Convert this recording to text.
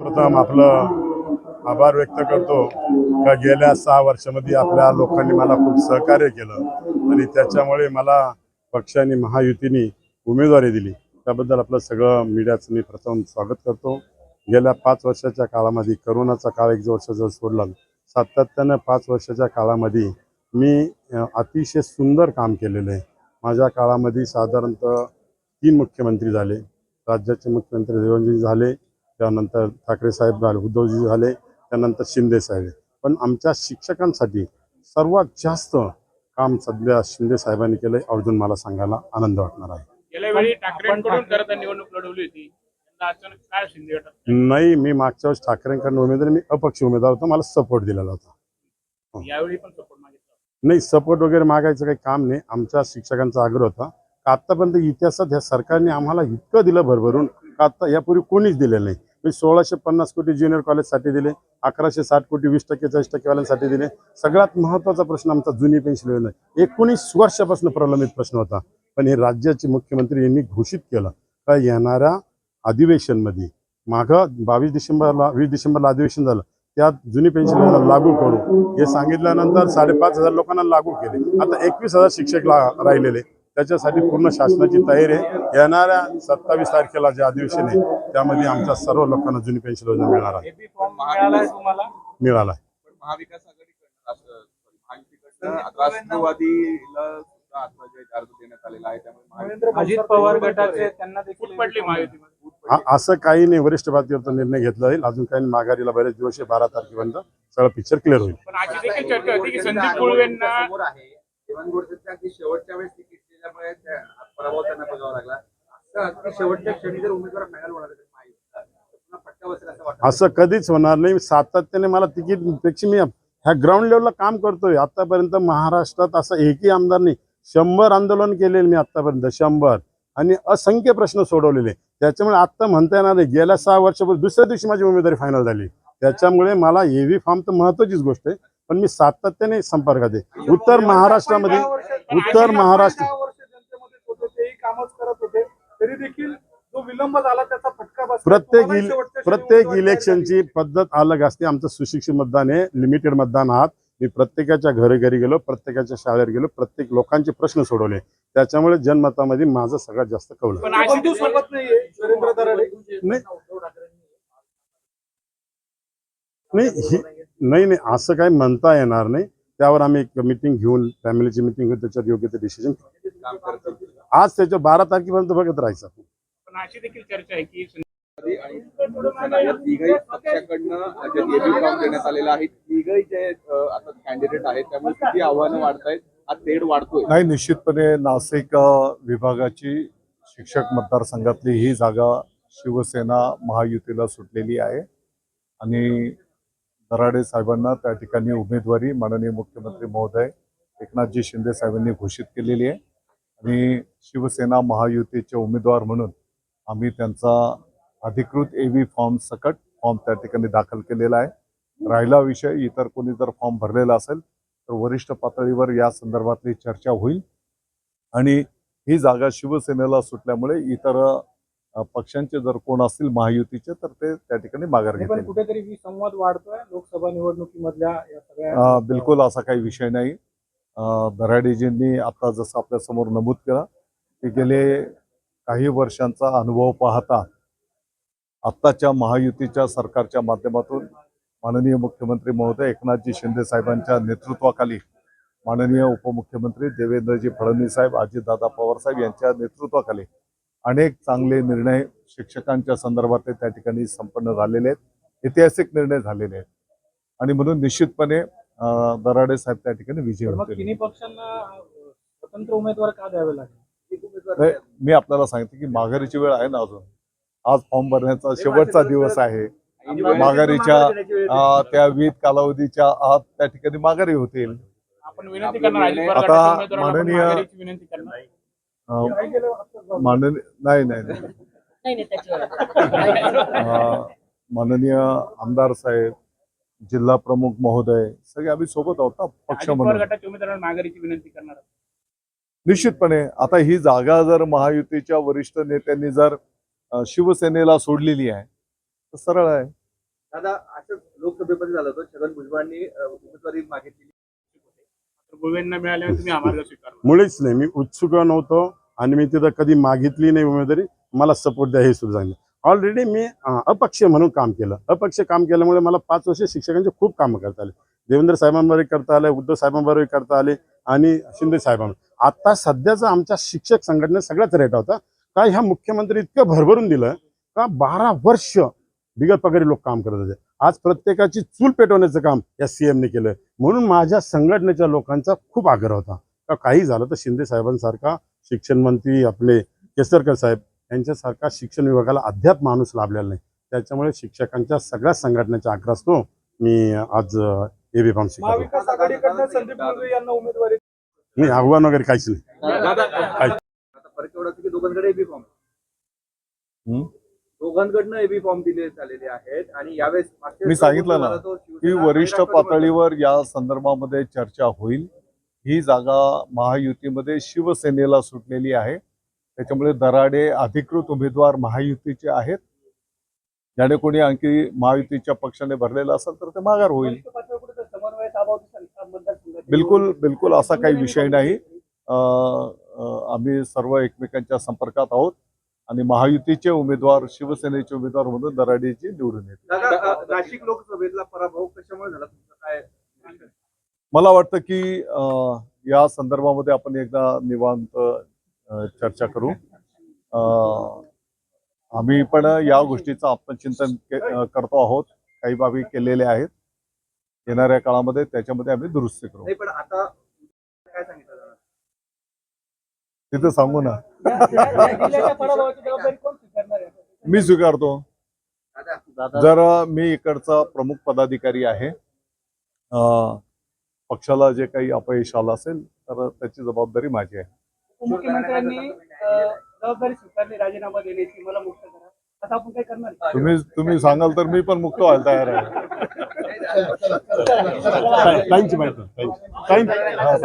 प्रथम आपलं आभार व्यक्त करतो का गेल्या सहा वर्षामध्ये आपल्या लोकांनी मला खूप सहकार्य केलं आणि त्याच्यामुळे मला पक्षाने महायुतीने उमेदवारी दिली. त्याबद्दल आपलं सगळं मीडियाचं मी प्रथम स्वागत करतो. गेल्या पाच वर्षाच्या काळामध्ये करोनाचा काळ एक वर्ष सोडला सातत्यानं पाच वर्षाच्या काळामध्ये मी अतिशय सुंदर काम केलेलं आहे. माझ्या काळामध्ये साधारणतः तीन मुख्यमंत्री झाले. राज्याचे मुख्यमंत्री देवेंद्रजी झाले. त्यानंतर ठाकरे साहेब झाले उद्धवजी झाले त्यानंतर शिंदे साहेब. पण आमच्या शिक्षकांसाठी सर्वात जास्त काम सध्या शिंदे साहेबांनी केलं अजून मला सांगायला आनंद वाटणार आहे. गेल्या वेळी ठाकरेंकडून खरं तर निवडणूक लढवली होती यंदा अचानक काय शिंदे गटात नाही मी मागच्या वेळेस ठाकरेंकडून उमेदवार मी अपक्ष उमेदवार होतो मला सपोर्ट दिलेला होता. यावेळी पण सपोर्ट मागितला नाही सपोर्ट वगैरे मागायचं काही काम नाही आमच्या शिक्षकांचा आग्रह होता. का आतापर्यंत इतिहासात ह्या सरकारने आम्हाला इतकं दिलं भरभरून का आता यापूर्वी कोणीच दिलेलं नाही. मी सोळाशे पन्नास कोटी ज्युनियर कॉलेजसाठी दिले अकराशे साठ कोटी वीस टक्के चाळीस टक्केवाल्यांसाठी दिले. सगळ्यात महत्त्वाचा प्रश्न आमचा जुनी पेन्शन योजना एकोणीस वर्षापासून प्रलंबित प्रश्न होता पण हे राज्याचे मुख्यमंत्री यांनी घोषित केलं का येणाऱ्या अधिवेशनमध्ये मागं बावीस डिसेंबरला वीस डिसेंबरला अधिवेशन झालं. त्यात जुनी पेन्शन योजना लागू करू. हे सांगितल्यानंतर साडेपाच हजार लोकांना लागू केले. आता एकवीस हजार शिक्षक ला राहिलेले. त्याच्यासाठी पूर्ण शासनाची तयारी आहे. येणाऱ्या सत्तावीस तारखेला जे अधिवेशन आहे त्यामध्ये आमच्या सर्व लोकांना जुनी पेन्शन योजना मिळणार आहे. मिळाला आहे. महाविकास अजित पवार गटाचे त्यांना देखील फूट पडली महायुतीमध्ये. आ- असं काही नाही. वरिष्ठ पातळीवरचा निर्णय घेतला जाईल. अजून काही नाही. माघारीला बरेच दिवस आहे. बारा तारखेपर्यंत सगळं पिक्चर क्लिअर होईल. पण अशी देखील चर्चा होती की संदीप अगदी शेवटच्या वेळेस तिकीट दिल्यामुळे त्या- पराभव त्यांना बघावा लागला. अगदी शेवटच्या क्षणी जर उमेदवार होणार असं कधीच होणार नाही. सातत्याने मला तिकीटपेक्षा मी ह्या ग्राउंड लेवलला काम करतोय. आतापर्यंत महाराष्ट्रात असं एकही आमदार नाही. शंभर आंदोलन केलेले मी आतापर्यंत शंभर. आणि असंख्य प्रश्न सोडवलेले. त्याच्यामुळे आत्ता म्हणता येणार नाही. गेल्या सहा वर्षापूर्वी दुसऱ्या दिवशी माझी उमेदवारी फायनल झाली. त्याच्यामुळे मला एव्ही फॉर्म तर महत्वाचीच गोष्ट आहे. पण मी सातत्याने संपर्कात आहे. उत्तर महाराष्ट्रामध्ये उत्तर महाराष्ट्र दहा वर्ष जनतेमध्ये होते तेही कामच करत होते तरी देखील जो विलंब झाला त्याचा फटका बसला. प्रत्येक इल- प्रत्येक इलेक्शनची पद्धत अलग असते. आमचं सुशिक्षित मतदान आहे. लिमिटेड मतदान आहात. मी प्रत्येकाच्या घरी घरी गेलो प्रत्येकाच्या शाळेत गेलो प्रत्येक लोकांचे प्रश्न सोडवले. त्याच्यामुळे जनमतामध्ये माझं सगळ्यात जास्त कौल आहे. पण ते अशी बंधू सोबत नाहीये. नरेंद्र दराडे. नाही. नाही ही- नाही नाही. असं काही म्हणता येणार नाही. त्यावर आम्ही एक मिटिंग घेऊन फॅमिलीची मिटिंग घेऊन त्याच्यावर योग्य ते डिसिजन आज त्याच्या बारा तारखेपर्यंत बघत राहायचं आपण. पण अशी देखील चर्चा आहे की आणि या तिघही पक्षाकडनं जे एबी फॉर्म देण्यात आलेला आहे तिघही जे अं, आता कॅन्डिडेट आहेत त्यामुळे किती आव्हानं वाढतायत हा तेढ वाढतोय. नाही निश्चितपणे नाशिक विभागाची शिक्षक मतदारसंघातली ही जागा शिवसेना महायुतीला सुटलेली आहे. आणि दराडे साहेबांना त्या ठिकाणी उमेदवारी माननीय मुख्यमंत्री महोदय एकनाथजी शिंदे साहेबांनी घोषित केलेली आहे. आणि शिवसेना महायुतीचे उमेदवार म्हणून आम्ही त्यांचा अधिकृत ए व्ही फॉर्म सकट फॉर्म त्या ठिकाणी दाखल केलेला आहे. राहिला विषय इतर कोणी जर फॉर्म भरलेला असेल तर वरिष्ठ पातळीवर या संदर्भातली चर्चा होईल. आणि ही जागा शिवसेनेला सुटल्यामुळे इतर पक्षांचे जर कोण असतील महायुतीचे तर ते त्या ठिकाणी माघार घेतील. कुठेतरी विसंवाद वाढतोय लोकसभा निवडणुकीमधल्या बिलकुल असा काही विषय नाही. अ, आता जसं आपल्यासमोर नमूद केलं की गेले काही वर्षांचा अनुभव पाहता आत्ताच्या महायुतीच्या सरकारच्या माध्यमातून माननीय मुख्यमंत्री महोदय एकनाथजी शिंदे साहेबांच्या नेतृत्वाखाली माननीय उपमुख्यमंत्री देवेंद्रजी फडणवीस साहेब अजितदादा पवार साहेब यांच्या नेतृत्वाखाली अनेक चांगले निर्णय शिक्षकांच्या संदर्भातले त्या ठिकाणी संपन्न झालेले आहेत ऐतिहासिक निर्णय झालेले आहेत. आणि म्हणून निश्चितपणे दराडे साहेब त्या ठिकाणी विजयी अं, स्वतंत्र उमेदवार का द्यावे लागेल? मी आपल्याला सांगते की माघारीची वेळ आहे ना अजून. आज फॉर्म भरण्याचा शेवटचा दिवस आहे. माघारीच्या त्या विविध कालावधीच्या आत त्या ठिकाणी माघारी होतील. आपण विनंती करणार अजित पवार आता माननीय-. माननीय नाही नाही नाही. नाही नाही त्याच्यावर. अं, माननीय आमदार साहेब जिल्हा प्रमुख महोदय सगळे आम्ही सोबत आहोत ना पक्ष म्हणून. माघारीची विनंती करणार निश्चितपणे आता ही जागा जर महायुतीच्या वरिष्ठ नेत्यांनी जर शिवसेनेला सोडलेली आहे तर सरळ आहे. दादा असं लोकसभेमध्ये झालं होतं छगन भुजबळांनी उमेदवारी मागितली. तर गोवेंना मिळाल्यावर तुम्ही आम्हाला स्वीकारला. मुळीच नाही मी उत्सुक नव्हतो आणि मी तिथं कधी मागितली नाही उमेदवारी. मला सपोर्ट द्या हे सुद्धा सांगितलं. ऑलरेडी मी अपक्ष म्हणून काम केलं. अपक्ष काम केल्यामुळे मला पाच वर्ष शिक्षकांचे खूप कामं करता आले. देवेंद्र साहेबांबरोबर करता आले उद्धव साहेबांबरोबर करता आले आणि शिंदे साहेबांबरोबर. आता सध्याचा आमच्या शिक्षक संघटनेत सगळ्याच रेट होता. का ह्या मुख्यमंत्री इतकं भरभरून दिलं? का बारा वर्ष बिगर पगारी लोक काम करत होते? आज प्रत्येकाची चूल पेटवण्याचं काम या सीएमने केलं म्हणून माझ्या संघटनेच्या लोकांचा खूप आग्रह होता. का काही झालं तर शिंदे साहेबांसारखा शिक्षण मंत्री आपले केसरकर साहेब यांच्यासारखा शिक्षण विभागाला अद्याप माणूस लाभलेला नाही. त्याच्यामुळे शिक्षकांच्या सगळ्या संघटनेचा आग्रह असतो. मी आज एबी फॉर्म नाही आव्हान वगैरे काहीच नाही. दोघांकडनं एबी फॉर्म दिले झालेले आहेत आणि यावेळेस मी सांगितलं ना, की वरिष्ठ पातळीवर या संदर्भामध्ये चर्चा होईल. ही जागा महायुतीमध्ये शिवसेनेला सुटलेली आहे. त्याच्यामुळे दराडे अधिकृत उमेदवार महायुतीचे आहेत. ज्याने कोणी आणखी महायुतीच्या पक्षाने भरलेलं असेल तर ते माघार होईल. बिलकुल बिलकुल असा काही विषय नाही. आम्ही सर्व एकमेकांच्या संपर्कात आहोत आणि महायुतीचे उमेदवार शिवसेनेचे उमेदवार म्हणून दराडेची निवडून अ, नाशिक लोकसभेतला पराभव कशामुळे झाला? तुमचं काय मला वाटतं की या संदर्भामध्ये आपण एकदा निवांत चर्चा करू. अं, आम्ही पण या गोष्टीचं आत्मचिंतन करतो आहोत. काही बाबी केलेल्या आहेत. येणाऱ्या काळामध्ये त्याच्यामध्ये आम्ही दुरुस्ती करू. पण आता काय सांगितलं दादा? तिथं सांगू ना. मी स्वीकारतो. दादा. जर मी इकडचा प्रमुख पदाधिकारी आहे. पक्षाला जे काही अपयश आलं असेल तर त्याची जबाबदारी माझी आहे. उपमुख्यमंत्र्यांनी अं, जबाबदारी स्वीकारली राजीनामा देण्याची मला मुक्त करा. असं आपण काही करणार. तुम्ही तुम्ही सांगाल तर मी पण मुक्त व्हायला तयार आहे. टाईमची माहिती टाईम हा,